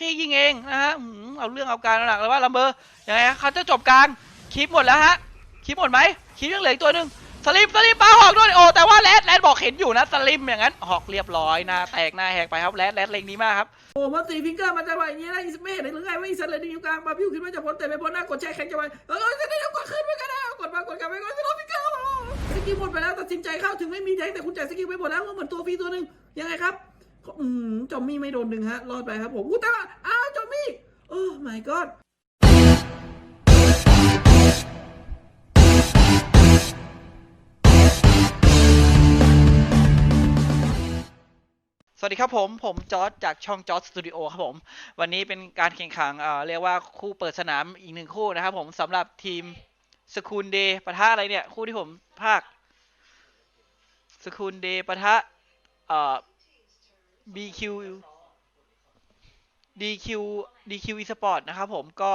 พี่ยิงเองนะฮะเอาเรื่องเอาการหนักเลยว่าลัมเบอร์ยังไงเขาจะจบกลางคลิปหมดแล้วฮะคลิปหมดไหมคลิปยังเหลืออีกตัวหนึ่งสลิมสลิมปาหอกด้วยโอ้แต่ว่าแรดแรดบอกเห็นอยู่นะสลิมอย่างนั้นหอกเรียบร้อยน้าแตกหน้าแหกไปครับแรดแรดเล็งดีมากครับโอ้มาตีฟิงเกอร์มันจะไหวอย่างนี้นะไม่เห็นหรือไงว่าอีสันเลยดีอยู่กลางมาพิวขึ้นมาจะพ้นแต่ไม่พ้นหน้ากดแช่แข็งจะไหวเออจะได้กดขึ้นไปกันนะกดมากดกลับไปกดจะรอฟิงเกอร์สกิลหมดไปแล้วตัดสินใจเข้าถึงไม่มีแทงแต่คุณจ่ายสกิลไปหมดแล้วเหมือนตัวฟรีตัวหนึ่งยังไงครับ ก็อืมจอมมี่ไม่โดนหนึ่งฮะ รอดไปครับผมอู้ตาอ้าวจอมมี่โอ้ my god สวัสดีครับผม ผมจอร์จจากช่องจอร์จสตูดิโอครับผม วันนี้เป็นการแข่งขันเอ่อเรียกว่าคู่เปิดสนามอีกหนึ่งคู่นะครับผมสำหรับทีมสคูลเดย์ปะทะอะไรเนี่ย คู่ที่ผมภาคสคูลเดย์ปะทะเอ่อ BQ DQ DQ eSport นะครับผมก็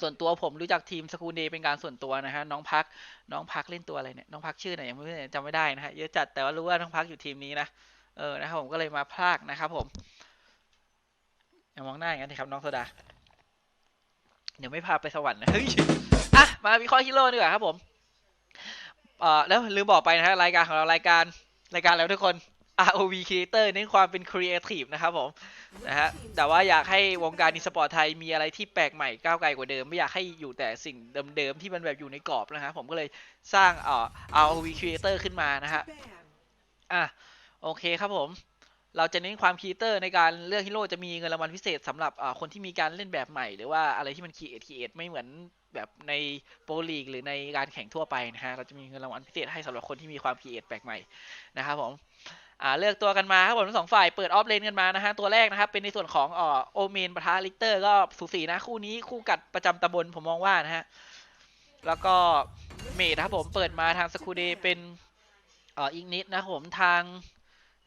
ส่วนตัวผมรู้จักทีมสคูเดเป็นการส่วนตัวนะฮะน้องพักน้องพักเล่นตัวอะไรเนี่ยน้องพักชื่อไหนยังไม่จำไม่ได้นะฮะเยอะจัดแต่ว่ารู้ว่าน้องพักอยู่ทีมนี้นะเออนะครับผมก็เลยมาพลากนะครับผมอย่ามองหน้าอย่างนั้นสิครับน้องโซดาเดี๋ยวไม่พาไปสวรรค์นะเฮ้ยอะมาวิเคราะห์ฮีโร่ดีกว่าครับผมเอ่อแล้วลืมบอกไปนะฮะรายการของเรารายการรายการแล้วทุกคน ROV Creator เน้นความเป็น Creative นะครับผมนะฮะแต่ว่าอยากให้วงการอีสปอร์ตไทยมีอะไรที่แปลกใหม่ก้าวไกลกว่าเดิม ไม่อยากให้อยู่แต่สิ่งเดิมๆที่มันแบบอยู่ในกรอบนะฮะผมก็เลยสร้างเอ่อ ROV Creator ขึ้นมานะฮะอะโอเคครับผม เราจะเน้นความคีเตอร์ในการเลือกฮีโร่จะมีเงินรางวัลพิเศษสำหรับอ่าคนที่มีการเล่นแบบใหม่ หรือว่าอะไรที่มันคีเอทคีเอทไม่เหมือนแบบในโปรลีกหรือในการแข่งทั่วไปนะฮะเราจะมีเงินรางวัลพิเศษให้สำหรับคนที่มีความคีเอทแปลกใหม่นะครับผม อ่าเลือกตัวกันมาครับผมทั้งสองฝ่ายเปิดออฟเลนกันมานะฮะตัวแรกนะครับ เป็นในส่วนของอ่อโอเมนปะทะลิกเตอร์ก็สูสีนะคู่นี้คู่กัดประจำตำบลผมมองว่านะฮะแล้วก็เมดครับผมเปิดมาทางสคูเดเป็นอ่ออีกนิดนะครับผมทาง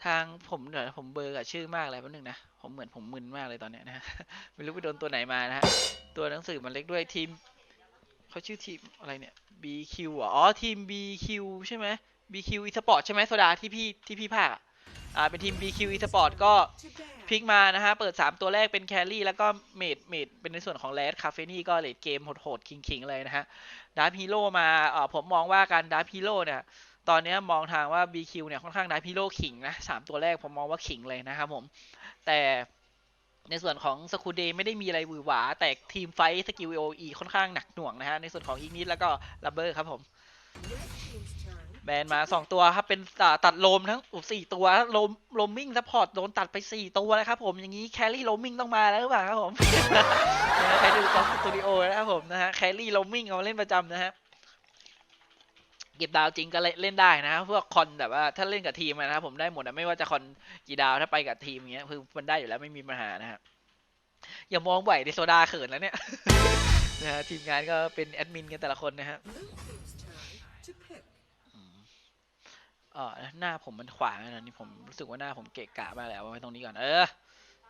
ทางผมเดี๋ยวผมเบอร์กับชื่อมากเลยแป๊บนึงนะผมเหมือนผมมึนมากเลยตอนเนี้ยนะไม่รู้ไปโดนตัวไหนมานะฮะตัวหนังสือมันเล็กด้วยทีมเขาชื่อทีมอะไรเนี่ย BQ เหรออ๋อทีม BQ ใช่ไหม BQ eSport ใช่ไหมโซดาที่พี่ที่พี่ภาคอ่าเป็นทีม BQ eSport ก็พลิกมานะฮะ เปิด 3 ตัวแรกเป็นแครี่แล้วก็เมดเมดเป็นในส่วนของแรดคาเฟนี่ก็เลดเกมโหดๆคิงๆ เลยนะฮะดาร์ h ฮีโร่มาอ่อผมมองว่าการดาร์ h ฮีโร่เนี่ยตอนเนี้ยมองทางว่า BQ เนี่ยค่อนข้างได้พิโลขิงนะสามตัวแรกผมมองว่าขิงเลยนะครับผมแต่ในส่วนของสคูเดไม่ได้มีอะไรหวือหวา แต่ทีมไฟสกิลโออีค่อนข้างหนักหน่วงนะฮะ ในส่วนของอีกนิดแล้วก็ลับเบอร์ครับผม แบนมา2ตัวครับเป็นตัดโลมทั้งสี่ตัวโลมโลมมิ่งซัพพอร์ตโดนตัดไป4ตัวแล้วครับผมอย่างนี้แครี่โลมมิ่งต้องมาแล้วหรือเปล่าครับผมใครดูจอสตูดิโอนะครับผมนะฮะแครี่โลมมิ่งเอามาเล่นประจำนะฮะเก็บดาวจริงก็เล่นได้นะพวกคอนแบบว่าถ้าเล่นกับทีมนะครับผมได้หมดนะไม่ว่าจะคอนกี่ดาวถ้าไปกับทีมอย่างเงี้ยคือมันได้อยู่แล้วไม่มีปัญหานะฮะอย่ามองไหวในโซดาเขินแล้วเนี่ยนะฮะทีมงานก็เป็นแอดมินกันแต่ละคนนะฮะอืมเออหน้าผมมันขวางนะนี่ผมรู้สึกว่าหน้าผมเกะกะมาแล้วเอาไว้ตรงนี้ก่อนเออ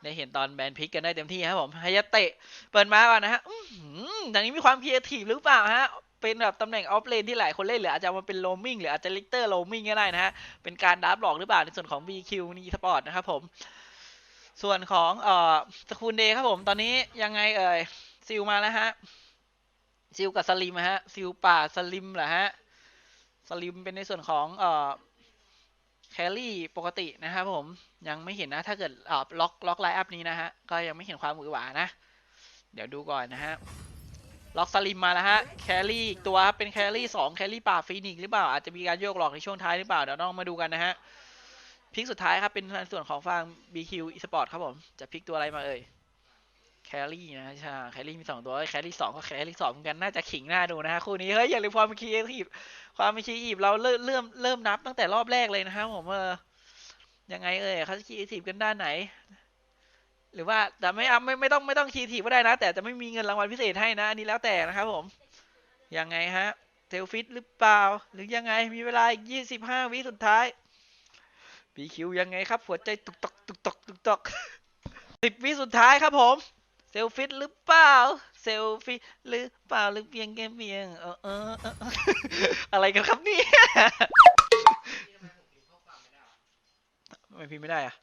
ได้เห็นตอนแบนพิกกันได้เต็มที่ครับผมไฮยาเตะเปิดมาก่อนนะฮะอื้อหืออย่างนี้มีความครีเอทีฟหรือเปล่าฮะเป็นแบบตำแหน่งออฟเลนที่หลายคนเล่นหรืออาจจะมาเป็นโลมิงหรืออาจจะลิกเตอร์โลมิงก็ได้นะฮะเป็นการดับหลอกหรือเปล่าในส่วนของ BQ นี่สปอร์ตนะครับผม ส่วนของเอ่อสคูลเดย์ครับผมตอนนี้ยังไงเอ่ยซิลมาแล้วฮะซิลกับสลิมฮะซิลป่าสลิมเหรอฮะสลิมเป็นในส่วนของเอ่อ รี่ปกตินะครับผมยังไม่เห็นนะ ถ้าเกิดอ่อล็อกล็อกไลน์อัพนี้นะฮะ ก็ยังไม่เห็นความหวือหวานะ เดี๋ยวดูก่อนนะฮะ ล็อกสลิมมาแล้วฮะแครี่อีกตัวครับเป็นแครี่สองแครี่ป่าฟีนิกหรือเปล่า อาจจะมีการโยกหลอกในช่วงท้ายหรือเปล่า เดี๋ยวต้องมาดูกันนะฮะ พิกสุดท้ายครับ เป็นในส่วนของฟาง BQ Esport ครับผม จะพิกตัวอะไรมาเอ่ย แครี่นะใช่แครี่มีสองตัวแครี่สองก็แครี่สองเหมือนกันน่าจะขิงหน้าดูนะฮะคู่นี้เฮ้ยอย่าลืมความคีอีฟความคีอีฟเราเริ่มเริ่มเริ่มนับตั้งแต่รอบแรกเลยนะครับผมเออยังไงเอ่ยเขาจะคีอีฟกันด้านไหน หรือว่าแต่ไม่เอาไม่ไม่ต้องไม่ต้องคีทีก็ได้นะ แต่จะไม่มีเงินรางวัลพิเศษให้นะอันนี้แล้วแต่นะครับผมยังไงฮะเทลฟิตหรือเปล่า หรือยังไงมีเวลาอีกยี่สิบห้าวิสุดท้ายบีคิวยังไงครับหัวใจตุกตกตุกตกตุกตกสิบวิสุดท้ายครับผม เซลฟิตหรือเปล่า เซลฟิตหรือเปล่าหรือเพียงแค่เพียงเออเออเออเอออะไรกันครับเนี่ยทำไมพิมพ์ไม่ได้อะ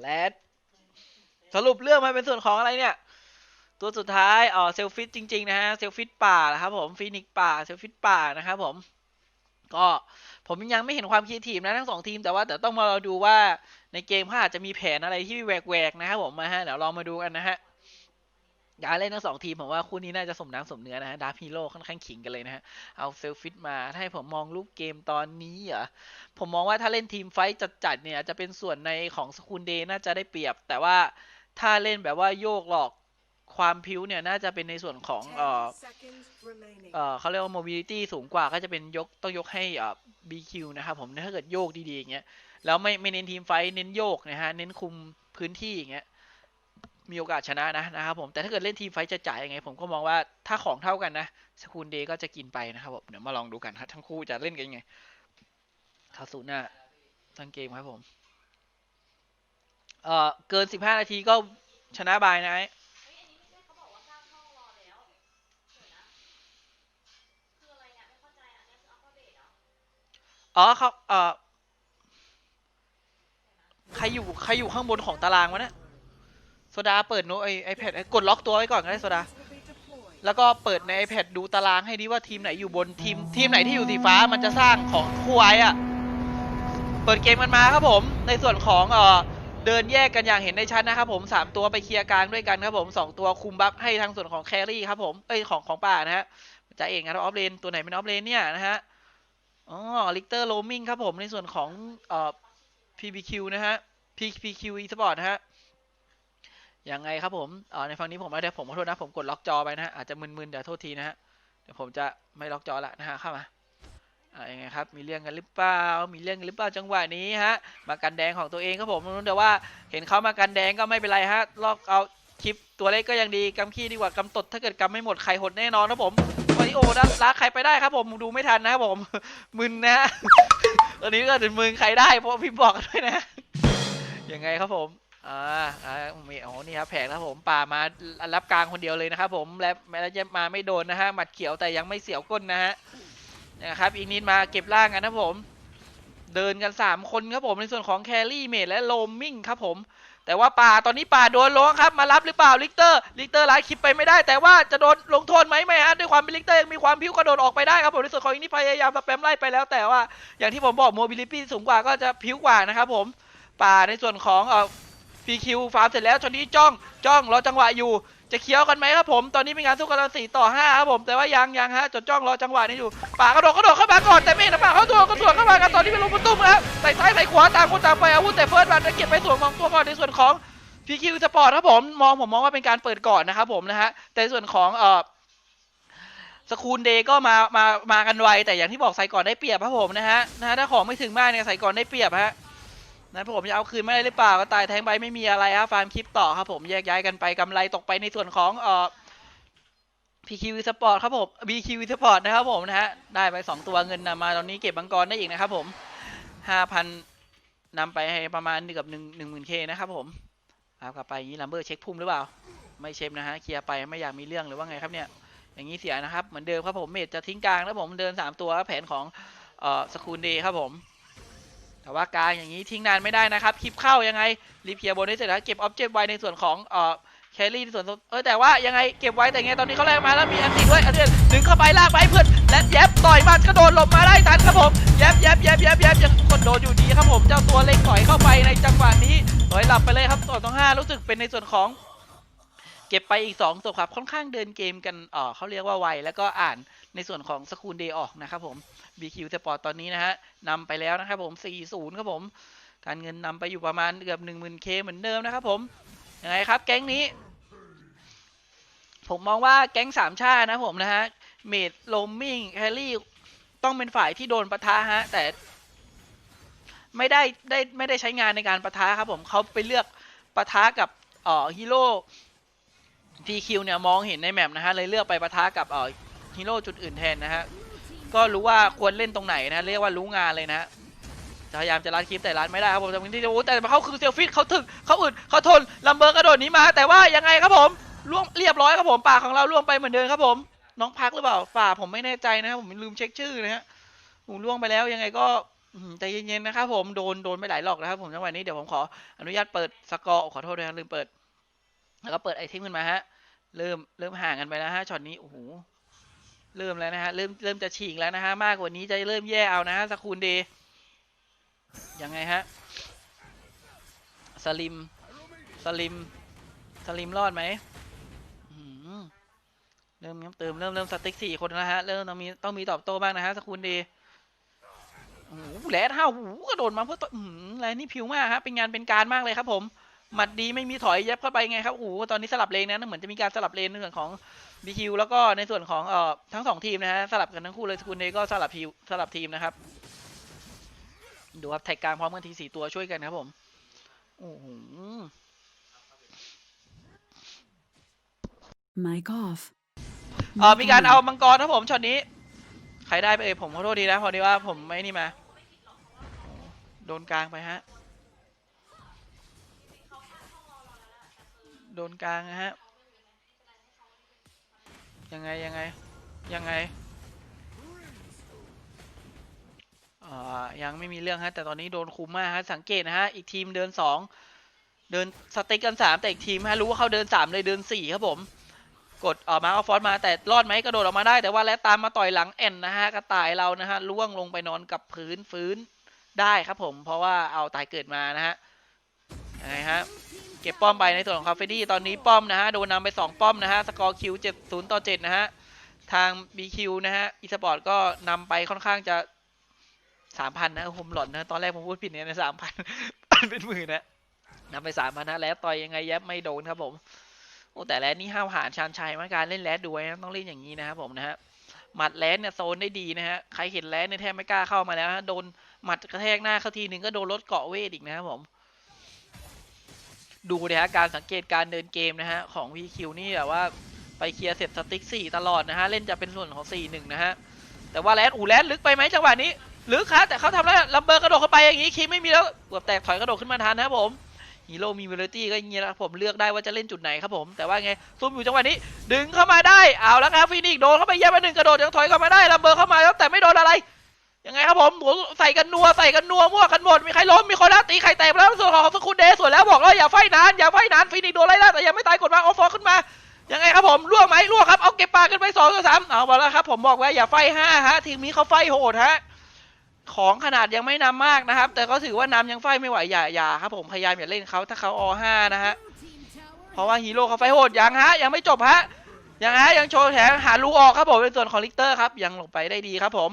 และสรุปเรื่องมันเป็นส่วนของอะไรเนี่ย ตัวสุดท้ายอ๋อเซลฟิตจริง ๆ นะฮะ เซลฟิตป่านะครับผมฟีนิกซ์ป่า เซลฟิตป่านะครับผม ก็ ผมยังไม่เห็นความคิดทีมนะทั้งสองทีมแต่ว่าแต่ต้องมารอดูว่าในเกมเขาอาจจะมีแผนอะไรที่แหวกๆนะครับผมมาฮะเดี๋ยวลองมาดูกันนะฮะอยากเล่นทั้งสองทีมผมว่าคู่นี้น่าจะสมน้ำสมเนื้อนะฮะดาร์พีโร่ค่อนข้างขิงกันเลยนะฮะเอาเซลฟิตมาถ้าให้ผมมองรูปเกมตอนนี้เหรอผมมองว่าถ้าเล่นทีมไฟท์จัดๆเนี่ยจจะเป็นส่วนในของสกุลเดย์น่าจะได้เปรียบ แต่ว่าถ้าเล่นแบบว่าโยกหลอก ความพิ้วเนี่ยน่าจะเป็นในส่วนของเอ่อเอ่อเขาเรียกว่า mobility สูงกว่าก็จะเป็นยกต้องยกให้เอ่อ BQ นะครับผมถ้าเกิดโยกดีๆอย่างเงี้ยแล้วไม่ไม่เน้นทีมไฟท์เน้นโยกนะฮะเน้นคุมพื้นที่อย่างเงี้ยมีโอกาสชนะนะนะครับผมแต่ถ้าเกิดเล่นทีมไฟท์จะจ่ายยังไง ผมก็มองว่าถ้าของเท่ากันนะสกูลเดย์ก็จะกินไปนะครับผมเดี๋ยวมาลองดูกันครับทั้งคู่จะเล่นกันยังไงคาสูน่าทั้งเกมครับผมเอ่อเกิน 15 นาทีก็ชนะบายนะไอ๋อเขาเอ่อใครอยู่ใครอยู่ข้างบนของตารางวะเนี่ยโซดาเปิดโน้ตไอไอแพดกดล็อกตัวไว้ก่อนก็ได้โซดา แล้วก็เปิดใน iPad ดูตารางให้ดีว่าทีมไหนอยู่บนทีมทีมไหนที่อยู่สีฟ้ามันจะสร้างของคู่ไว้อะเปิดเกมกันมาครับผม ในส่วนของเอ่อเดินแยกกันอย่างเห็นได้ชัดนะครับผมสามตัวไปเคลียร์กลางด้วยกันครับผมสองตัวคุมบัฟให้ทางส่วนของแครี่ครับผมเอ้ยของของป่านะฮะจะเองครับออฟเลนตัวไหนเป็นออฟเลนเนี่ยนะฮะ อ๋อลิกเตอร์โรมิงครับผมในส่วนของเอ่อ PBQ นะฮะ PPQ eSport นะฮะยังไงครับผมเอ่อในฝั่งนี้ผมเดี๋ยวผมขอโทษนะ ผมกดล็อกจอไปนะฮะอาจจะมึนๆเดี๋ยวโทษทีนะฮะเดี๋ยวผมจะไม่ล็อกจอละนะฮะเข้ามาอ่ายังไงครับมีเรื่องกันหรือเปล่ามีเรื่องกันหรือเปล่าจังหวะนี้ฮะมากันแดงของตัวเองครับผมแต่ว่าเห็นเขามากันแดงก็ไม่เป็นไรฮะลอกเอาคลิปตัวเล็กก็ยังดีกำขี้ดีกว่ากำตดถ้าเกิดกำไม่หมดใครหดแน่นอนครับผม วันนี้โอ้ดันลากใครไปได้ครับผมดูไม่ทันนะครับผม มึนนะตอนนี้ก็ถึงมึงใครได้เพราะพี่บอกกันด้วยนะยังไงครับผมอ่าอ่ามีอ๋อนี่ครับแผงนะผมป่ามารับกลางคนเดียวเลยนะครับผมและแม้จะมาไม่โดนนะฮะหมัดเขียวแต่ยังไม่เสียวก้นนะฮะนะครับอีกนิดมาเก็บล่างกันนะครับผม เดินกัน 3 คนครับผมในส่วนของแครี่เมดและโลมมิงครับผม แต่ว่าป่าตอนนี้ป่าโดนล้วงครับมารับหรือเปล่าลิกเตอร์ลิกเตอร์ไล่คลิปไปไม่ได้ แต่ว่าจะโดนลงโทษไหมไม่ฮะด้วยความเป็นลิกเตอร์ยังมีความพิ้วกระโดดออกไปได้ครับผมในส่วนของอินนี่พยายามสแปมไล่ไปแล้ว แต่ว่าอย่างที่ผมบอกโมบิลิตี้สูงกว่าก็จะพิ้วกว่านะครับผมป่าในส่วนของเอ่อฟีคิวฟาร์มเสร็จแล้วตอนนี้จ้องจ้องรอจังหวะอยู่ จะเคี้ยวกันไหมครับผม ตอนนี้มีการสู้กันสี่ต่อห้าครับผม แต่ว่ายังยังฮะ จดจ้องรอจังหวะนี้อยู่ ป่ากระโดดกระโดดเข้ามาก่อน แต่ไม่เห็นนะป่าเข้าตัวก็สวนเข้ามากันตอนนี้เป็นลูกประตูครับใส่ซ้ายใส่ขวาต่างคนต่างไปอาวุธแต่เฟิร์สบัตจะเก็บไปส่วนของตัวก่อนในส่วนของ PQ สปอร์ตครับผม มองผมมองว่าเป็นการเปิดก่อนนะครับผมนะฮะ แต่ส่วนของเอ่อสคูลเดย์ก็มา มา มากันไว แต่อย่างที่บอกใส่ก่อนได้เปรียบครับผมนะฮะ นะฮะ ถ้าของไม่ถึงมากเนี่ยใส่ก่อนได้เปรียบฮะ นั้นผมจะเอาคืนไม่ได้หรือเปล่าก็ตายแทงไปไม่มีอะไรครับฟาร์มคลิปต่อครับผมแยกย้ายกันไปกำไรตกไปในส่วนของเอ่อ PQ Sport ครับผม BQ Sport นะครับผมนะฮะได้ไป 2 ตัวเงินนำมาตอนนี้เก็บบังกรได้อีกนะครับผม 5,000นำไปให้ประมาณเกือบ1 1 0 0 0 0 K นเคนะครับผมเอากลับไปอย่างนี้ลัมเบอร์เช็คพุ่มหรือเปล่า ไม่เช็คนะฮะเคลียร์ไปไม่อยากมีเรื่องหรือว่าไงครับเนี่ยอย่างนี้เสียนะครับเหมือนเดิมครับผมเมจจะทิ้งกลางแล้วผมเดิน 3 ตัวแผนของเอ่อสคูลเดย์ครับผม แต่ว่ากลางอย่างนี้ทิ้งนานไม่ได้นะครับ คลิปเข้ายังไงรีเคลียร์บนได้เสร็จแล้วเก็บออบเจกต์ไว้ในส่วนของเอ่อแครี่ในส่วนเออแต่ว่ายังไงเก็บไว้แต่ไงตอนนี้เขาแรงมาแล้วมีอันติด้วยอันเดียดึงเข้าไปลากไปเพื่อนและแยบต่อยมันกระโดดหลบมาได้ทันครับผมแยบแยบแยบแยบแยบยังกดโดนอยู่ดีครับผมเจ้าตัวเล็กถอยเข้าไปในจังหวะนี้ถอยหลับไปเลยครับต่อต้องห้ารู้สึกเป็นในส่วนของ เก็บไปอีก2ตัวครับค่อนข้างเดินเกมกันเออเขาเรียกว่าไวแล้วก็อ่านในส่วนของสกูลเดย์ออกนะครับผม BQ Sport ตอนนี้นะฮะนำไปแล้วนะครับผม 4-0 ครับผม การเงินนำไปอยู่ประมาณเกือบ 10,000K เหมือนเดิมนะครับผมยังไงครับแก๊งนี้ ผมมองว่าแก๊งสามชาตินะผมนะฮะเมดโลมมิงแฮร์รี่ต้องเป็นฝ่ายที่โดนปะทะฮะ แต่ไม่ได้ได้ไม่ได้ใช้งานในการปะทะครับผมเขาไปเลือกปะทะกับเอ่อฮีโร่ PQ เนี่ยมองเห็นในแมปนะฮะเลยเลือกไปปะทะกับเอ่อฮีโร่จุดอื่นแทนนะฮะ ก็รู้ว่าควรเล่นตรงไหนนะเรียกว่ารู้งานเลยนะฮะพยายามจะรัดคลิปแต่รัดไม่ได้ครับผมแต่บางทีโอ้แต่เขาคือเซลฟิตเขาถึกเขาอึดเขาทนลัมเบอร์กระโดดนี้มา แต่ว่ายังไงครับผมล่วงเรียบร้อยครับผมปากของเราล่วงไปเหมือนเดิมครับผม น้องพักหรือเปล่าป่าผมไม่แน่ใจนะครับผมลืมเช็คชื่อนะฮะผมล่วงไปแล้วยังไงก็ใจเย็นๆนะครับผมโดนโดนไปหลายหลอกนะครับผมจังหวะนี้เดี๋ยวผมขออนุญาตเปิดสกอร์ขอโทษด้วยนะลืมเปิด แล้วก็เปิดไอเทมขึ้นมาฮะเริ่มเริ่มห่างกันไปแล้วฮะช็อตนี้โอ้โห เริ่มแล้วนะฮะ เริ่มเริ่มจะฉีกแล้วนะฮะ มากกว่านี้จะเริ่มแย่เอานะฮะสคูลเดย์ยังไงฮะ สลิม สลิม สลิมรอดไหมเริ่มเติมเริ่มเริ่มสติ๊กสี่คนแล้วฮะ เริ่มต้องมีต้องมีตอบโต้บ้างนะฮะสคูลเดย์โอ้โหแหลดห้าหูกระโดดมาเพื่อตอือหือแหลนี่ผิวมากครับเป็นงานเป็นการมากเลยครับผมหมัดดีไม่มีถอยเย็บเข้าไปไงครับโอ้โหตอนนี้สลับเลนนะเหมือนจะมีการสลับเลนในส่วนของ BQ แล้วก็ในส่วนของเอ่อทั้งสองทีมนะฮะสลับกันทั้งคู่เลยสกุลเดย์ก็สลับทีมสลับทีมนะครับ ดูครับแท็กกลางพร้อมกันทีสี่ตัวช่วยกันครับผมโอ้โห Mic off. เออ Mic มีการ on. เอามังกรครับผมช็อตนี้ ใครได้ไปเอ่ยผมขอโทษดีนะ พอดีว่าผมไม่นี่มา โดนกลางไปฮะ โดนกลางนะฮะ ยังไงยังไงยังไงอ่ายังไม่มีเรื่องฮะแต่ตอนนี้โดนคุมมากฮะสังเกตนะฮะอีกทีมเดินสองเดินสเต็กกันสามแต่อีกทีมฮะรู้ว่าเขาเดินสามเลยเดินสี่ครับผม กดออกมาเอาฟอสมาแต่รอดไหมกระโดดออกมาได้ แต่ว่าแล้วตามมาต่อยหลังแอนนะฮะกระต่ายเรานะฮะล่วงลงไปนอนกับพื้นฟื้นได้ครับผม เพราะว่าเอาตายเกิดมานะฮะยังไงฮะ เก็บป้อมไปในส่วนของคาเฟดี้ตอนนี้ป้อมนะฮะโดนนำไปสองป้อมนะฮะสกอร์คิวเจ็ดศูนย์ต่อเจ็ดนะฮะทาง BQ นะฮะอีสปอร์ตก็นำไปค่อนข้างจะสามพันนะผมหลอนนะตอนแรกผมพูดผิดเนี่ยนะสามพันเป็นหมื่นนะนำไปสามพันนะแล้วต่อยยังไงแยบไม่โดนครับผมโอ้แต่แรดนี่ห้าวหาญชาญชัยมากการเล่นแรดด้วยนะต้องเล่นอย่างนี้นะครับผมนะฮะหมัดแรดเนี่ยโซนได้ดีนะฮะใครเห็นแรดเนี่ยแทบไม่กล้าเข้ามาแล้วฮะโดนหมัดกระแทกหน้าเข้าทีหนึ่งก็โดนลดเกาะเวทอีกนะครับผม ดูนะฮะการสังเกตการเดินเกมนะฮะของ VQ นี่แบบว่าไปเคลียร์เสร็จสติ๊กสี่ตลอดนะฮะ เล่นจะเป็นส่วนของสี่หนึ่งนะฮะ แต่ว่าแรดอูแรดลึกไปไหมจังหวะนี้ลึกครับแต่เขาทำแล้วลัมเบอร์กระโดดเข้าไปอย่างนี้คีไม่มีแล้วเกือบแตกถอยกระโดดขึ้นมาทันนะครับผมฮีโร่มีเวลตี้ก็อย่างงี้แล้วผมเลือกได้ว่าจะเล่นจุดไหนครับผม แต่ว่าไงซุ่มอยู่จังหวะนี้ ดึงเข้ามาได้เอาแล้วครับฟินิกโดนเข้าไปแย่มาหนึ่งกระโดดยังถอยเข้ามาได้ลัมเบอร์เข้ามาแล้วแต่ไม่โดนอะไร ยังไงครับผมโหใส่กันนัวใส่กันนัวมั่วกันหมดมีใครล้มมีคนแล้วตีใครแตกแล้วส่วนของสกุลเดย์ส่วนแล้วบอกแล้วอย่าไฟนานอย่าไฟนานฟินิกโดนไล่ล่าแต่ยังไม่ตายกดมาออฟฟอร์ขึ้นมายังไงครับผมล่วงไหมล่วงครับเอาเก็บปลากันไปสองต่อสามเอาบอกแล้วครับผมบอกว่าอย่าไฟห้าฮะทีมนี้เขาไฟโหดฮะของขนาดยังไม่นำมากนะครับ แต่ก็ถือว่านำยังไฟไม่ไหวอย่าอย่าครับผมพยายามอย่าเล่นเขาถ้าเขาอห้านะฮะเพราะว่าฮีโร่เขาไฟโหดยังฮะยังไม่จบฮะยังฮะยังโชว์แถมหาลูออกครับผมในส่วนของลิกเตอร์ครับยังลงไปได้ดีครับผม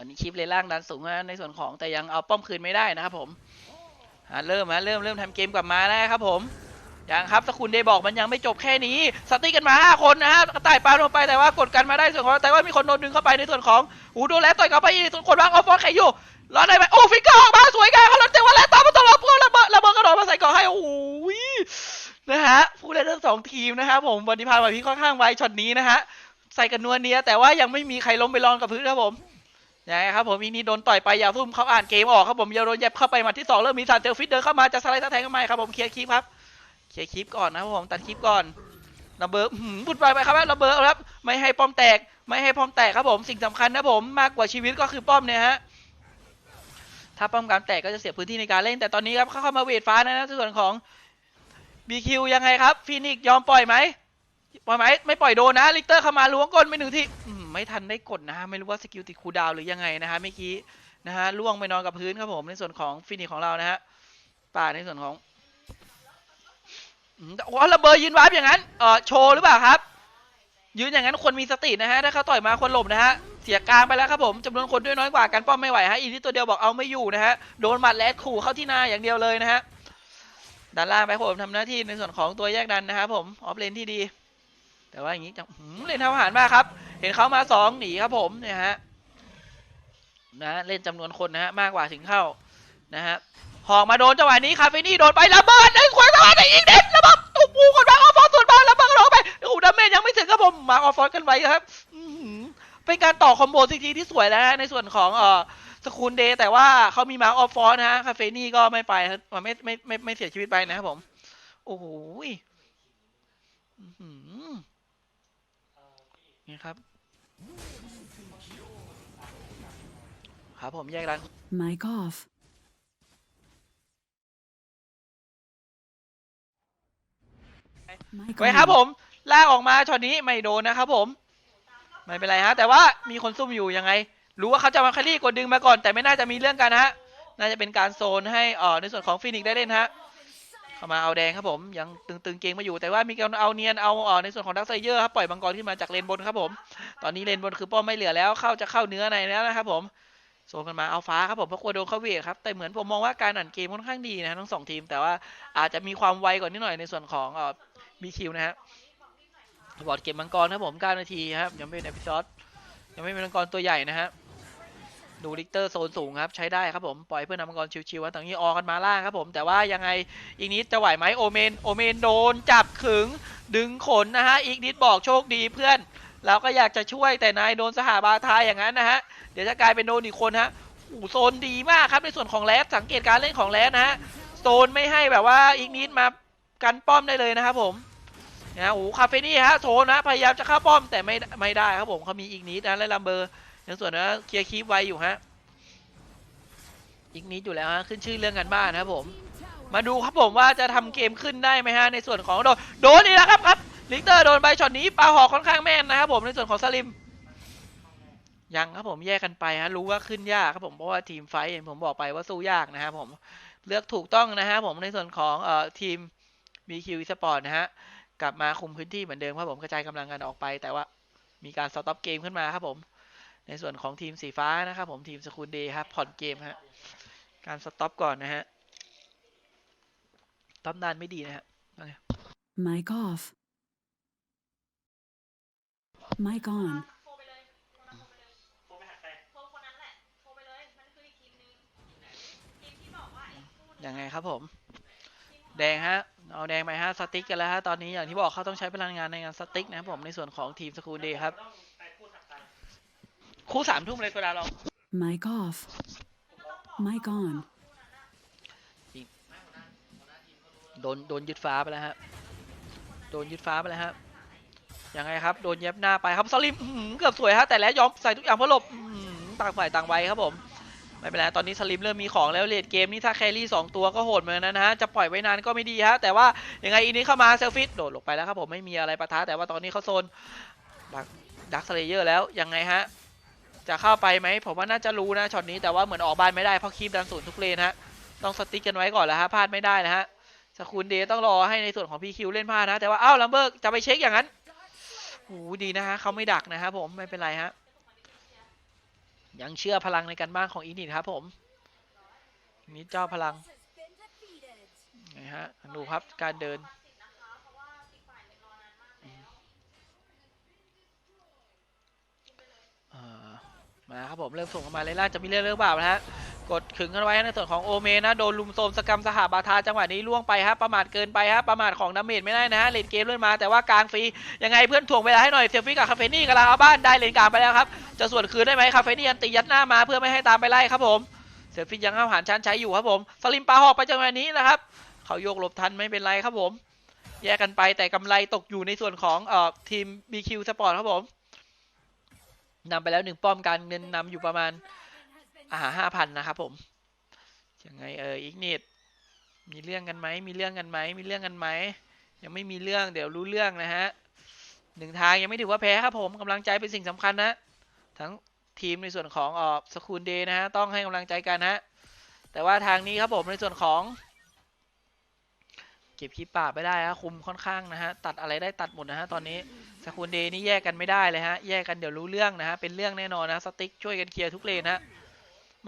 ตอนนี้คลิปเลนล่างดันสูงฮะในส่วนของแต่ยังเอาป้อมคืนไม่ได้นะครับผมฮะเริ่มฮะเริ่มเริ่มทำเกมกลับมาแล้วครับผมยังครับสกุลเดย์บอกมันยังไม่จบแค่นี้ สติกันมาห้าคนนะฮะกระต่ายปลาลงไปแต่ว่ากดกันมาได้ส่วนของแต่ว่ามีคนโดนดึงเข้าไปในส่วนของอูดูแลต่อยกับไปอีกคนวางออฟฟอร์ใครอยู่รอได้ไหมโอ้ฟิกเกอร์ออกมาสวยงามเขาลดจังหวะแล้วตามมาตลอดเพื่อระเบิดระเบิดกระโดดมาใส่ก่อให้โอ้ยนะฮะผู้เล่นทั้งสองทีมนะครับผมวันนี้พามาพี่ค่อนข้างไวช็อตนี้นะฮะใส่กันนวเนียแต่ว่ายังไม่มีใครล้มไปรองกับพื้นครับผม ยังไงครับผมอีนี้โดนต่อยไปอย่าซุ่มเขาอ่านเกมออกครับผมอย่าโดนเย็บเข้าไปมาที่สองเริ่มมีสารเจลฟิตเดินเข้ามาจะสไลด์ตะแทงเข้ามาครับผมเคลียร์คลิปครับเคลียร์คลิปก่อนนะครับผมตัดคลิปก่อนระเบิดหืมพูดไปไปครับระเบิดครับ ไม่ให้ป้อมแตก ไม่ให้ป้อมแตกครับผมสิ่งสำคัญนะผมมากกว่าชีวิตก็คือป้อมเนี่ยฮะถ้าป้อมการแตกก็จะเสียพื้นที่ในการเล่นแต่ตอนนี้ครับเขาเข้ามาเวทฟ้านะนะส่วนของ BQ ยังไงครับฟีนิกซ์ยอมปล่อยไหม ปล่อยไหมไม่ปล่อยโดนนะลิกเตอร์เข้ามาล้วงก้นไปหนึ่งที่ไม่ทันได้กดนะฮะไม่รู้ว่าสกิลติดคูดาวหรือยังไงนะฮะเมื่อกี้นะฮะล่วงไปนอนกับพื้นครับผมในส่วนของฟีนิกของเรานะฮะป่าในส่วนของอืมแต่โอ้ระเบิดยืนวาร์ปอย่างนั้นเออโชว์หรือเปล่าครับ ยืนอย่างนั้นคนมีสตินะฮะถ้าเขาต่อยมาคนหลบนะฮะเสียกลางไปแล้วครับผมจำนวนคนด้วยน้อยกว่ากันป้อมไม่ไหวฮะอีนี่ตัวเดียวบอกเอาไม่อยู่นะฮะโดนหมัดแลดขู่เข้าที่หน้าอย่างเดียวเลยนะฮะด้านล่างไปผมทำหน้าที่ในส่วนของตัวแยกดันนะครับผมออฟเลนที่ดี แต่ว่าอย่างนี้จังเล่นทำอาหารมากครับ เห็นเขามาสองหนีครับผมเนี่ยฮะนะเล่นจำนวนคนนะฮะมากกว่าถึงเข้านะฮะหอกมาโดนจังหวะนี้คาเฟนี่โดนไประเบิดหนึ่งขวดระเบิดอีกเด็ดระเบิดตุ๊บปูคนมาออฟฟอร์ส่วนมาระเบิดกระโดดไปโอ้ดาเมจยังไม่ถึงครับผมมาออฟฟอร์กันไว้ครับเป็นการต่อคอมโบจริงๆที่สวยแล้วในส่วนของเอ่อสคูลเดย์แต่ว่าเขามีมาออฟฟอร์นะฮะคาเฟนี่ก็ไม่ไปครับไม่ไม่ไม่ไม่เสียชีวิตไปนะครับผมโอ้โห นี่ครับ ครับผมแยกรัน Mic off. ไว้ครับผมลากออกมาช็อตนี้ไม่โดนนะครับผม ไม่เป็นไรฮะ แต่ว่ามีคนซุ่มอยู่ยังไง รู้ว่าเขาจะมาคลี่กดดึงมาก่อน แต่ไม่น่าจะมีเรื่องกันนะฮะ น่าจะเป็นการโซนให้เอ่อในส่วนของฟินิกซ์ได้เล่นฮะ เข้ามาเอาแดงครับผมยังตึงๆเกงมาอยู่แต่ว่ามีการเอาเนียนเอาออในส่วนของดักไซเยอร์ครับปล่อยบังกรขึ้นมาจากเลนบนครับผม ตอนนี้เลนบนคือป้อมไม่เหลือแล้วเข้าจะเข้าเนื้อในแล้วนะครับผมโซนกันมาเอาฟ้าครับผมเพราะกลัวโดนเขาเวทครับแต่เหมือนผมมองว่าการอ่านเกมค่อนข้างดีนะทั้งสองทีม แต่ว่าอาจจะมีความไวกว่านิดหน่อยในส่วนของเอ่อบีคิวนะฮะบอร์ดเก็บมังกรครับผม9นาทีครับยังไม่เป็นอพิซอดยังไม่เป็นมังกรตัวใหญ่นะฮะ ดูลิกเตอร์โซนสูงครับ ใช้ได้ครับผม ปล่อยเพื่อนนำมังกรชิวๆว่าตอนนี้ออกกันมาล่างครับผม แต่ว่ายังไงอีกนิดจะไหวไหมโอเมนโอเมนโดนจับขึงดึงขนนะฮะ อีกนิดบอกโชคดีเพื่อน เราก็อยากจะช่วยแต่นายโดนสหาบาทายอย่างนั้นนะฮะ เดี๋ยวจะกลายเป็นโดนอีกคนฮะโอ้โซนดีมากครับในส่วนของแรดสังเกตการเล่นของแรดนะฮะโซนไม่ให้แบบว่าอีกนิดมากันป้อมได้เลยนะครับผมนะฮะโอ้คาเฟนี่ฮะโซนนะพยายามจะเข้าป้อมแต่ไม่ไม่ได้ครับผมเขามีอีกนิดนะและลัมเบอร์ ในส่วนนะเคลียร์คีปไว้อยู่ฮะอีกนิดอยู่แล้วฮะขึ้นชื่อเรื่องกันบ้านนะครับผม มาดูครับผมว่าจะทำเกมขึ้นได้ไหมฮะในส่วนของโดนโดนอีกแล้วครับครับลิกเตอร์โดนใบช็อตนี้ปาหอกค่อนข้างแม่นนะครับผมในส่วนของสลิมยังครับผมแยกกันไปฮะรู้ว่าขึ้นยากครับผมเพราะว่าทีมไฟท์ผมบอกไปว่าสู้ยากนะครับผมเลือกถูกต้องนะฮะผมในส่วนของเอ่อทีม BQ Sport นะฮะกลับมาคุมพื้นที่เหมือนเดิมครับผมกระจายกำลังกันออกไป แต่ว่ามีการสต็อปเกมขึ้นมาครับผม ในส่วนของทีมสีฟ้านะครับผมทีมสกูลเดย์ครับผ่อนเกมฮะการสต็อปก่อนนะฮะสต็อปนานไม่ดีนะฮะ Mic off. Mic on. ยังไงครับผม แดงฮะ เอาแดงไปฮะ สติ๊กกันแล้วฮะ ตอนนี้อย่างที่บอกเขาต้องใช้พลังงานในการสติ๊กนะครับผม ในส่วนของทีมสกูลเดย์ครับ คู่สามทุ่มเลยโซดาลอง Mic off. Mic on. โดนโดนยึดฟ้าไปแล้วฮะ โดนยึดฟ้าไปแล้วฮะ ยังไงครับ โดนเย็บหน้าไปครับสลิมอื้อหือเกือบสวยฮะ แต่แล้วยอมใส่ทุกอย่างเพื่อหลบอื้อหือต่างฝ่ายต่างไวครับผม ไม่เป็นไร ตอนนี้สลิมเริ่มมีของแล้วเลดเกมนี้ถ้าแครี่สองตัวก็โหดเหมือนกันนะฮะ จะปล่อยไว้นานก็ไม่ดีฮะ แต่ว่ายังไงอีนี้เข้ามาเซลฟิตโดดลงไปแล้วครับผม ไม่มีอะไรปะทะแต่ว่าตอนนี้เขาโซนดักดักสเลเยอร์แล้ว ยังไงฮะ จะเข้าไปไหมผมว่าน่าจะรู้นะช็อตนี้แต่ว่าเหมือนออกบ้านไม่ได้เพราะคีบดันศูนย์ทุกเลนฮะต้องสติ๊กกันไว้ก่อนแล้วฮะพลาดไม่ได้นะฮะสกุลเดย์ต้องรอให้ในส่วนของ PQ เล่นพลาดนะ แต่ว่าอ้าวลัมเบอร์จะไปเช็คอย่างนั้นโอ้ดีนะฮะเขาไม่ดักนะครับผมไม่เป็นไรฮะยังเชื่อพลังในการบ้านของอินิดครับผมนิดเจ้าพลังไงฮะดูครับการเดินอ่า มาครับผมเริ่มส่งเข้ามาเลยล่าจะมีเรื่องเรื่องเปล่านะฮะกดขึงกันไว้ในส่วนของโอเมนะโดนลุมโซมสกรรมสหบาทาจังหวะนี้ล่วงไปฮะประมาทเกินไปฮะประมาทของดาเมจไม่ได้นะฮะเลนเกมเลื่อนมาแต่ว่ากลางฟรียังไงเพื่อนถ่วงเวลาให้หน่อยเซลฟี่กับคาเฟนี่กำลังเอาบ้านได้เลนกลางไปแล้วครับจะส่วนคืนได้ไหมคาเฟนี่ยันตียัดหน้ามาเพื่อไม่ให้ตามไปไล่ครับผมเซลฟี่ยังเอาหารชั้นใช้อยู่ครับผมสลิมปาหอกไปจังหวะนี้นะครับเขาโยกหลบทันไม่เป็นไรครับผม แยกกันไปแต่กำไรตกอยู่ในส่วนของเอ่อทีม BQ Sport ครับผม นำไปแล้วหนึ่งป้อมการเงินนำอยู่ประมาณอ่าห้าพันนะครับผมยังไงเอออีกนิดมีเรื่องกันไหมมีเรื่องกันไหมมีเรื่องกันไหมยังไม่มีเรื่องเดี๋ยวรู้เรื่องนะฮะหนึ่งทางยังไม่ถือว่าแพ้ครับผมกำลังใจเป็นสิ่งสำคัญนะทั้งทีมในส่วนของออกสคูลเดย์นะฮะต้องให้กำลังใจกันฮะแต่ว่าทางนี้ครับผมในส่วนของ เก็บคลิปป่าไปได้ฮะคุมค่อนข้างนะฮะตัดอะไรได้ตัดหมดนะฮะตอนนี้ สคูลเดย์นี่แยกกันไม่ได้เลยฮะ แยกกันเดี๋ยวรู้เรื่องนะฮะ เป็นเรื่องแน่นอนนะสติ๊กช่วยกันเคลียร์ทุกเลนฮะ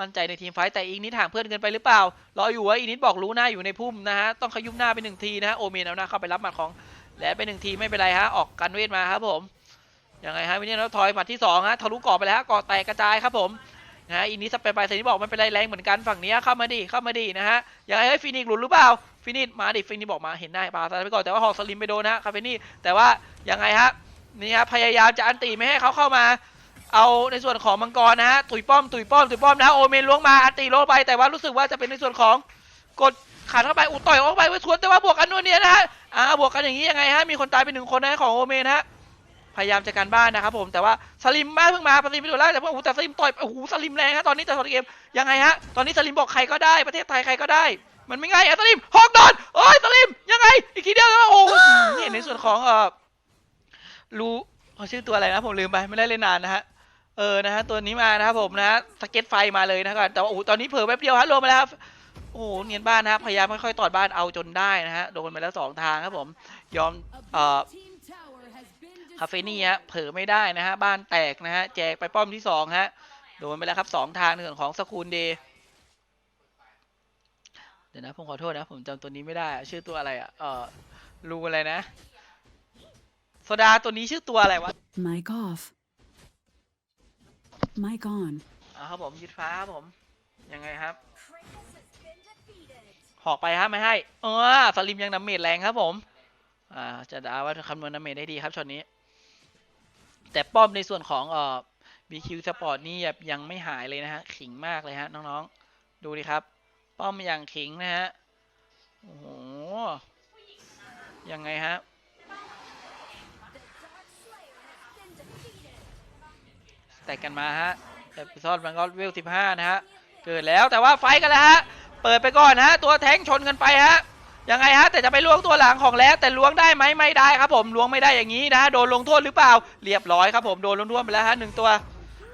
มั่นใจในทีมไฟท์แต่อีกนิดห่างเพื่อนเกินไปหรือเปล่า รออยู่ว่าอีกนิดบอกรู้หน้าอยู่ในพุ่มนะฮะ ต้องขยุบหน้าไปหนึ่งทีนะฮะ โอเมนเอาหน้าเข้าไปรับหมัดของแหลไปหนึ่งทีไม่เป็นไรฮะ ออกกันเวทมาครับผม ยังไงฮะวินเนียแล้วทอยหมัดที่สองฮะ ทะลุกาะไปแล้วฮะกาะแตกกระจายครับผมนะฮะอีกนิดสเปนไปเซนี่บอกไม่เป็นไรแรงเหมือนกันฝั่งนี้เข้ามาดิเข้ามาดินะฮะยังไงให้ฟินิกหลุดหรือเปล่าฟินิกมาดิฟินิกบอกมาเห็นได้ปาซาไปก่อนแต่ว่าหอกสลิมไปโดนนะคาเฟนี่แต่ว่ายังไงฮะ นี่ฮะพยายามจะอันตีไม่ให้เขาเข้ามา เอาในส่วนของมังกรนะฮะตุยป้อมตุยป้อมตุยป้อมนะโอเมนล้วงมาอันตีลงไปแต่ว่ารู้สึกว่าจะเป็นในส่วนของกดขาดเข้าไปอุต่อยออกไปไว้สวนแต่ว่าบวกกันนู่นเนี่ยนะฮะอ่าบวกกันอย่างนี้ยังไงฮะมีคนตายไปหนึ่งคนนะของโอเมนฮะพยายามจะการบ้านนะครับผมแต่ว่าสลิมมาเพิ่งมาสลิมไปดูแล้วแต่ว่าโอ้แต่สลิมต่อยโอ้โหสลิมแรงฮะตอนนี้แต่ตอนเกมยังไงฮะตอนนี้สลิมบอกใครก็ได้ประเทศไทยใครก็ได้ มันไม่ง่ายอะสลิมฮอกดอนโอ้ยสลิมยังไงอีกทีเดียวแล้วโอ้โหนี่ในส่วนของเอ่อ รูเขาชื่อตัวอะไรนะผมลืมไปไม่ได้เล่นนานนะฮะเออนะฮะตัวนี้มานะครับผมนะฮะสเก็ตไฟมาเลยนะครับแต่ว่าโอ้โหตอนนี้เผลอแป๊บเดียวฮะรวมไปแล้วครับโอ้โหเนียนบ้านนะครับพยายามค่อยๆตอดบ้านเอาจนได้นะฮะโดนไปแล้วสองทางครับผมยอมเอ่อคาเฟนี่ฮะเผลอไม่ได้นะฮะบ้านแตกนะฮะแจกไปป้อมที่สองฮะโดนไปแล้วครับสองทางในส่วนของสกูลเดย์เดี๋ยวนะผมขอโทษนะผมจำตัวนี้ไม่ได้ชื่อตัวอะไรอะเอ่อรูอะไรนะ โซดาตัวนี้ชื่อตัวอะไรวะ Mic off. Mic on. อ่าครับผมยึดฟ้าครับผม ยังไงครับ หอกไปครับไม่ให้เออสลิมยังดาเมจแรงครับผม อ่า จะด่าว่าคำนวณดาเมจได้ดีครับช็อตนี้ แต่ป้อมในส่วนของเอ่อ BQ Sport นี่ยังยังไม่หายเลยนะฮะ ขิงมากเลยฮะน้องๆ ดูดิครับ ป้อมอย่างขิงนะฮะ โอ้โห ยังไงฮะ ต่กันมาฮะเอพิซอดมันก็เวลสิบห้านะฮะ เกิดแล้วแต่ว่าไฟกันแล้วฮะ เปิดไปก่อนฮะ ตัวแทงชนกันไปฮะ ยังไงฮะ แต่จะไปล้วงตัวหลังของแล้วแต่ล้วงได้ไหมไม่ได้ครับผมล้วงไม่ได้อย่างนี้นะโดนลงโทษหรือเปล่า เรียบร้อยครับผมโดนลงโทษไปแล้วฮะหนึ่งตัว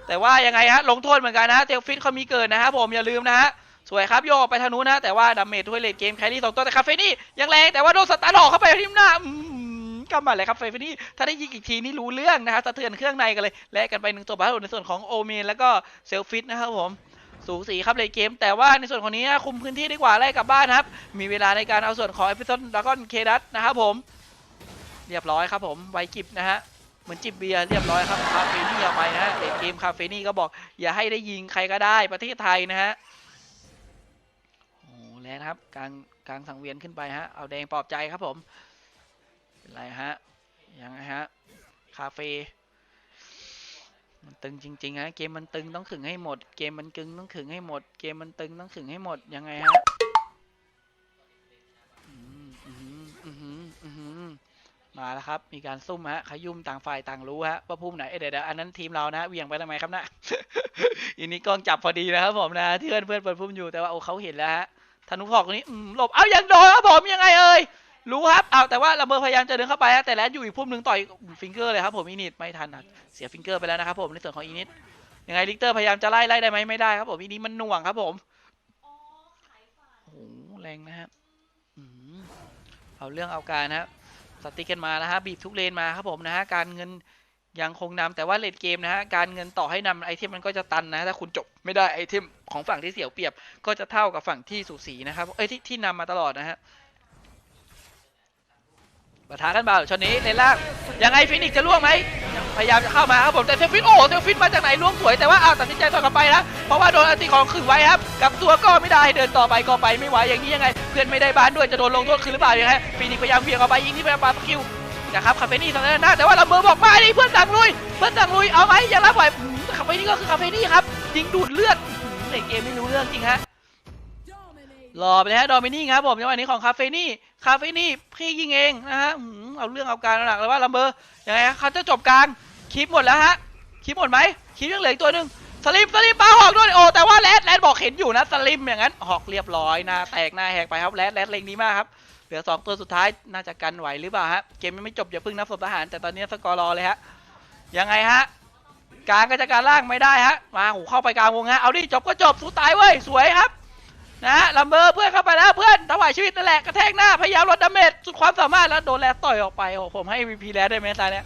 แต่ว่ายังไงฮะลงโทษเหมือนกันนะเทลฟิตเขามีเกิดนะฮะผมอย่าลืมนะฮะสวยครับโยกไปทางนู้นนะแต่ว่าดาเมจด้วยเลดเกมแครี่สองตัวแต่คาเฟนี่ยังแรงแต่ว่าโดนสตาร์ทออกเข้าไปที่หน้า กำมาเลยครับเฟฟนี่ถ้าได้ยิงอีกทีนี่รู้เรื่องนะฮะสะเทือนเครื่องในกันเลย แลกกันไปหนึ่งตัวบาสในส่วนของโอเมนแล้วก็เซลฟิตนะครับผมสูสีครับเลยเกม แต่ว่าในส่วนของนี้คุมพื้นที่ดีกว่าไล่กลับบ้านครับ มีเวลาในการเอาส่วนของเอพิโซดดากอนเคดัสนะครับผม เรียบร้อยครับผมไวกิบนะฮะเหมือนจิบเบียร์เรียบร้อยครับคาเฟนี่เอาไปนะฮะเลดเกมคาเฟนี่ก็บอก อย่าให้ได้ยิงใครก็ได้ประเทศไทยนะฮะโอ้โหแล้วครับกลางกลางสังเวียนขึ้นไปฮะเอาแดงปลอบใจครับผม เป็นไรฮะ ยังไงฮะ คาเฟ่มันตึงจริงๆฮะ เกมมันตึงต้องขึงให้หมด เกมมันกึงต้องขึงให้หมด เกมมันตึงต้องขึงให้หมด ยังไงฮะมาแล้วครับ มีการซุ่มฮะ ขยุ่มต่างฝ่ายต่างรู้ฮะ ว่าพุ่มไหน เดี๋ยวเดี๋ยวอันนั้นทีมเรานะเหวี่ยงไปทำไมครับนะอันนี้กล้องจับพอดีนะครับผมนะที่เพื่อนเพื่อนเปิดพุ่มอยู่ แต่ว่าโอ้เขาเห็นแล้วฮะธนุพอกนี้หลบ เอายังโดนครับผมยังไงเอ่ย รู้ครับ เอาแต่ว่าระเบิดพยายามจะเดินเข้าไปฮะแต่แลนอยู่อีกพุ่มหนึ่งต่อยฟิงเกอร์เลยครับผมอีนิดไม่ทันนะเสียฟิงเกอร์ไปแล้วนะครับผมในส่วนของอีนิดยังไงลิกเตอร์พยายามจะไล่ไล่ได้ไหมไม่ได้ครับผมอีนิดมันหน่วงครับผมโอ้โหแรงนะฮะเอาเรื่องเอาการนะฮะสติกันมานะฮะบีบทุกเลนมาครับผมนะฮะการเงินยังคงนำแต่ว่าเลดเกมนะฮะการเงินต่อให้นำไอเทมมันก็จะตันนะถ้าคุณจบไม่ได้ไอเทมของฝั่งที่เสียเปรียบ ก็จะเท่ากับฝั่งที่สูสีนะครับเอ้ยที่ที่นำมาตลอดนะฮะ ปะทะกันเบาช็อตนี้เลนล่างยังไงฟินิกจะล่วงไหมพยายามจะเข้ามาครับผมแต่เซลฟินโอ้เซลฟินมาจากไหนล่วงสวยแต่ว่าเอาตัดสินใจต่อกลับไปนะเพราะว่าโดนอันติของขึงไว้ครับกับตัวก็ไม่ได้เดินต่อไปก็ไปไม่ไหวอย่างนี้ยังไง เพื่อนไม่ได้บ้านด้วยจะโดนลงโทษคืนหรือเปล่ายังไงฟินิกพยายามเบี่ยงออกไปยิงที่พยายามปาสกิลนะครับคาเฟนี่ตอนนั้นนะแต่ว่าลำเบอร์บอกมาดิเพื่อนสั่งลุยเพื่อนสั่งลุยเอาไหมยังรับไหวคาเฟนี่ก็คือคาเฟนี่ครับยิงดูดเลือดเด็กเกมไม่รู้เรื่องจริงฮะรอไปเลยฮะดอมินี่ครับผมจังหวะนี้ของคาเฟนี่คาเฟนี่พี่ยิงเองนะฮะเอาเรื่องเอาการหนักเลยว่าลัมเบอร์ยังไงเขาจะจบกลางคลิปหมดแล้วฮะคลิปหมดไหมคลิปยังเหลืออีกตัวหนึ่งสลิมสลิมปาหอกด้วยโอ้แต่ว่าแรดแรดบอกเห็นอยู่นะสลิมอย่างนั้นหอกเรียบร้อยน้าแตกหน้าแหกไปครับแรดแรดเล็งดีมากครับเหลือสองตัวสุดท้ายน่าจะกันไหวหรือเปล่าฮะเกมยังไม่จบอย่าเพิ่งนับศพทหารแต่ตอนนี้สกอร์รอเลยฮะยังไงฮะกลางก็จะการล่างไม่ได้ฮะมาหูเข้าไปกลางวงฮะเอาดิจบก็จบสู้ตายเว้ยสวยครับ นะลัมเบอร์เพื่อนเข้าไปแล้วเพื่อนถวายชีวิตนั่นแหละกระแทกหน้าพยายามลดดาเมจสุดความสามารถแล้วโดนแรดต่อยออกไปโอ้ผมให้ MVP แรดได้ไหมตาเนี้ย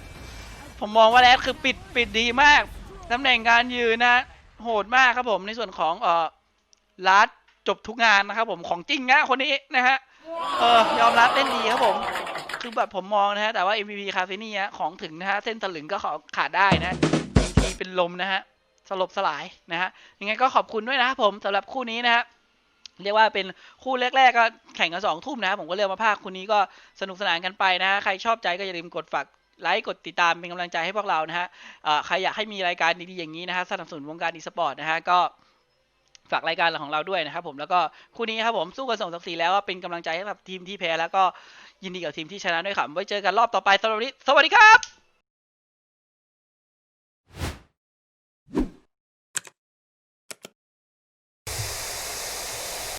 ผมมองว่าแรดคือปิดปิดดีมากตำแหน่งการยืนนะโหดมากครับผมในส่วนของเอ่อลัดจบทุกงานนะครับผมของจริงนะคนนี้นะฮะเออยอมรับเล่นดีครับผมคือแบบผมมองนะฮะแต่ว่า MVP คาเฟนี่ฮะของถึงนะฮะเส้นสลึงก็ขอขาดได้นะบางทีเป็นลมนะฮะสลบสลายนะฮะยังไงก็ขอบคุณด้วยนะครับผมสำหรับคู่นี้นะฮะ เรียกว่าเป็นคู่แรกๆก็แข่งกันสองทุ่มนะครับผมก็เลือกมาภาคคู่นี้ก็สนุกสนานกันไปนะฮะใครชอบใจก็อย่าลืมกดฝากไลค์กดติดตามเป็นกำลังใจให้พวกเรานะฮะใครอยากให้มีรายการดีๆอย่างนี้นะฮะสนับสนุนวงการอีสปอร์ตนะฮะก็ฝากรายการของเราด้วยนะครับผมแล้วก็คู่นี้ครับผมสู้กันส่งศักดิ์ศรีแล้วก็เป็นกำลังใจให้กับทีมที่แพ้แล้วก็ยินดีกับทีมที่ชนะด้วยครับไว้เจอกันรอบต่อไปสวันนี้สวัสดีครับ